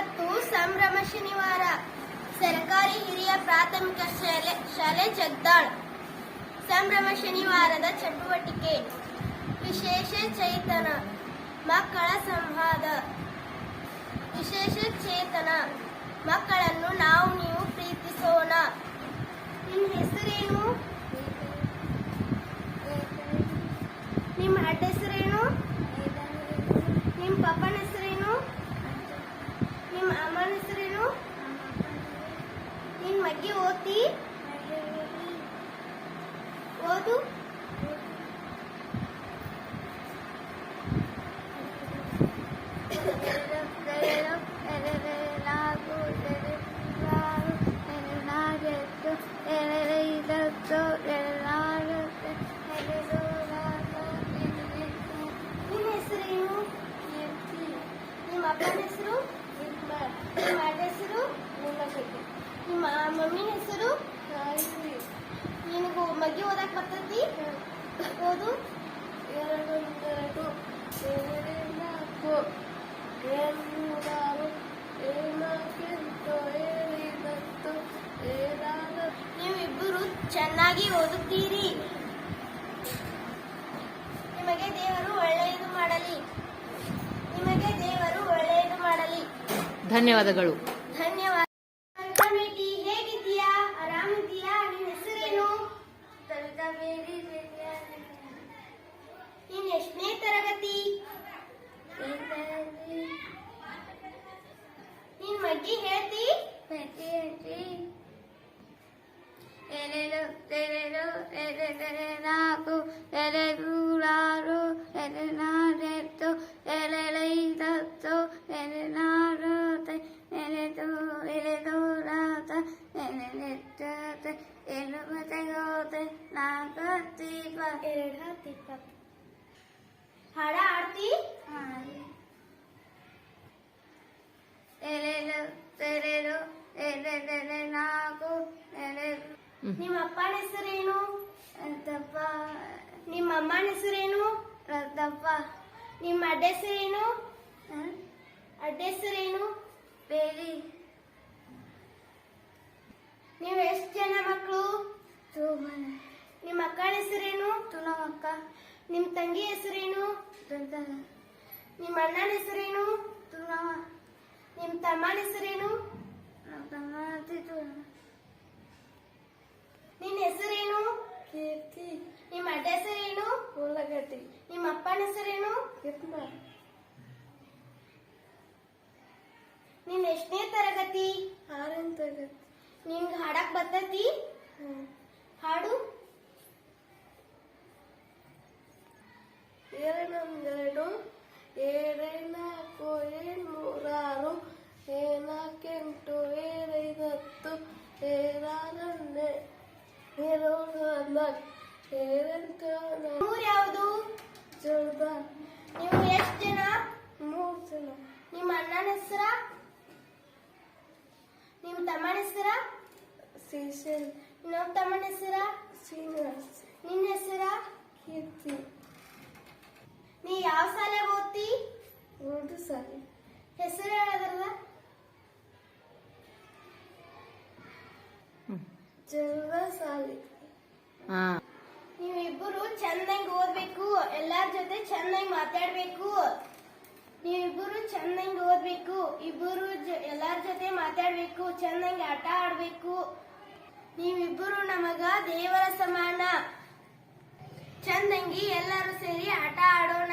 ಇವತ್ತು ಸಂಭ್ರಮ ಶನಿವಾರ. ಸರ್ಕಾರಿ ಹಿರಿಯ ಪ್ರಾಥಮಿಕ ಶಾಲೆ ಶಾಲೆ ಜಗ್ದಾಳ್. ಸಂಭ್ರಮ ಶನಿವಾರದ ಚಟುವಟಿಕೆ. ವಿಶೇಷ ಚೇತನ. ಮಕ್ಕಳ ಸಂವಾದ. ವಿಶೇಷ ಚೇತನ. ಮಕ್ಕಳನ್ನು ನಾವು ನೀವು ಪ್ರೀತಿಸೋಣ. ನಿಮ್ಮ ಹೆಸರೇನು? ನಿಮ್ಮ ಅಡ್ಡ ಹೆಸರೇನು? ನಿಮ್ಮ ಪಪ್ಪನ ಹೆಸರೇನು ನಿಮ್ಮ ಅಮ್ಮನ ಹೆಸರೇನು ನಿನ್ ಮಗ್ಗಿ ಓದ್ತಿ ಓದು ನಿನ್ನ ಹೆಸರೇನು ನಿಮ್ಮ ಅಪ್ಪನ ಹೆಸರು ನಿಮ್ಮ ಅಡ್ಡ ಹೆಸರು ನಿಮ್ಮ ಮಮ್ಮಿನ ಹೆಸರು? ನಿನಗೂ ಮಗ್ಗಿ ಓದಕ್ ಬರ್ತೈತಿ? ಓದು. ಎರಡು ನೀವಿಬ್ಬರು ಚೆನ್ನಾಗಿ ಓದುತ್ತೀರಿ. ನಿಮಗೆ ದೇವರು ಒಳ್ಳೆಯದು ಮಾಡಲಿ. ನಿಮಗೆ ದೇವರು ಒಳ್ಳೆಯದು ಮಾಡಲಿ. ಧನ್ಯವಾದಗಳು ಧನ್ಯವಾದ ಬೇಟಿ ಹೇಗಿದ್ದೀಯಾ ಆರಾಮಿದ್ದೀಯಾ ನಿನ್ನ ಹೆಸರೇನು ಕವಿತಾ ಬೇರಿ ನೀನ್ ಎಷ್ಟನೇ ತರಗತಿ ನಿನ್ ಮಗ್ಗಿ ಹೇಳ್ತಿ ಎರಡು ಎರಡು ಎರಡು ನಾಲ್ಕು ಎರಡು ಆರು ಎರಡು ನಾಲ್ಕು ಎರಡು ಐದು ಎರಡು ನಾರು ಎರಡು ಎರಡು ನಾಲ್ಕು ಎರಡು ದೀಪ ಹಾಡ. ಆಡ್ತಿ ಎರಡು ಎರಡು ಎರಡು ನಾಲ್ಕು ಎರಡು ನಿಮ್ಮ ಅಪ್ಪನ ಹೆಸರೇನು? ದಪ್ಪ ನಿಮ್ಮ ಅಮ್ಮನ ಹೆಸರೇನು? ದಪ್ಪ ನಿಮ್ಮ ಅಡ್ರೆಸ್ ಏನು? ಅಡ್ರೆಸ್ ಏನು? ಬೇರಿ ನೀವು ಎಷ್ಟು ಜನ ಮಕ್ಕಳು? ನಿಮ್ಮ ಅಕ್ಕನ ಹೆಸರೇನು? ತುನಮಕ್ಕ. ನಿಮ್ಮ ತಂಗಿ ಹೆಸರೇನು? ನಿಮ್ಮ ಅಣ್ಣನ ಹೆಸರೇನು? ತುನಮ ನಿಮ್ಮ ತಮ್ಮನ ಹೆಸರೇನು ತಮ್ಮ ತುನ ನಿನ್ನ ಹೆಸರೇನು ಕೀರ್ತಿ ನಿಮ್ಮ ಅಡ್ಡ ಹೆಸರೇನು ಉಳ್ಳಗಡ್ಡಿ ನಿಮ್ಮ ಅಪ್ಪನ ಕಿತ್ನ ನಿನ್ನ ಎಷ್ಟನೇ ತರಗತಿ? ಆರನೇ ತರಗತಿ. ನಿಂಗೆ ಹಾಡಕ್ ಬರ್ತೈತಿ? ಹಾಡು? ಏಳನೊಂದೆರಡು ಏಳು ನಾಲ್ಕು ಏಳು ಮೂರಾರು ಏಳು ನಾಲ್ಕು ಎಂಟು ಏಳು ಐದು ಹತ್ತು ಏಳಾರೊಂದೆ ಏಳು ಹದಿನಾಲ್ಕು ಏಳೆಂಟು ಹನ್ನೊಂದು ಊರ್ ಯಾವುದು ಜೋಳದ ನೀವು ಎಷ್ಟು ಜನ ಮೂರು ಜನ ನಿಮ್ಮ ಅಣ್ಣನ ಹೆಸರ ನಿಮ್ಮ ತಮ್ಮನ ಹೆಸರ? ಶ್ರೀಶೈಲ್ ಇನ್ನೊಬ್ಬ ತಮ್ಮನ ಹೆಸರ? ಶ್ರೀನಿವಾಸ್. ನಿನ್ನ ಹೆಸರ? ಕೀರ್ತಿ. ನೀ ಯಾವ ಸಾಲೆ ಓದ್ತಿ? ಉರ್ದು ಸಾರಿ ಹೆಸರು ಹೇಳೋದಲ್ಲ? ಸಾಲಿ ಹಾ. ನೀವಿಬ್ಬರು ಚಂದಂಗ್ ಓದ್ಬೇಕು ಎಲ್ಲಾರ ಜೊತೆ ಚೆನ್ನಾಗಿ ಮಾತಾಡ್ಬೇಕು. ನೀವಿಬ್ಬರು ಚಂದಂಗ್ ಓದ್ಬೇಕು, ಇಬ್ಬರು ಎಲ್ಲಾರ ಜೊತೆ ಮಾತಾಡ್ಬೇಕು, ಚೆನ್ನಾಗಿ ಆಟ ಆಡ್ಬೇಕು. ನೀವಿಬ್ಬರು ನಮಗ ದೇವರ ಸಮಾನ. ಚಂದಂಗಿ ಎಲ್ಲರೂ ಸೇರಿ ಆಟ ಆಡೋಣ.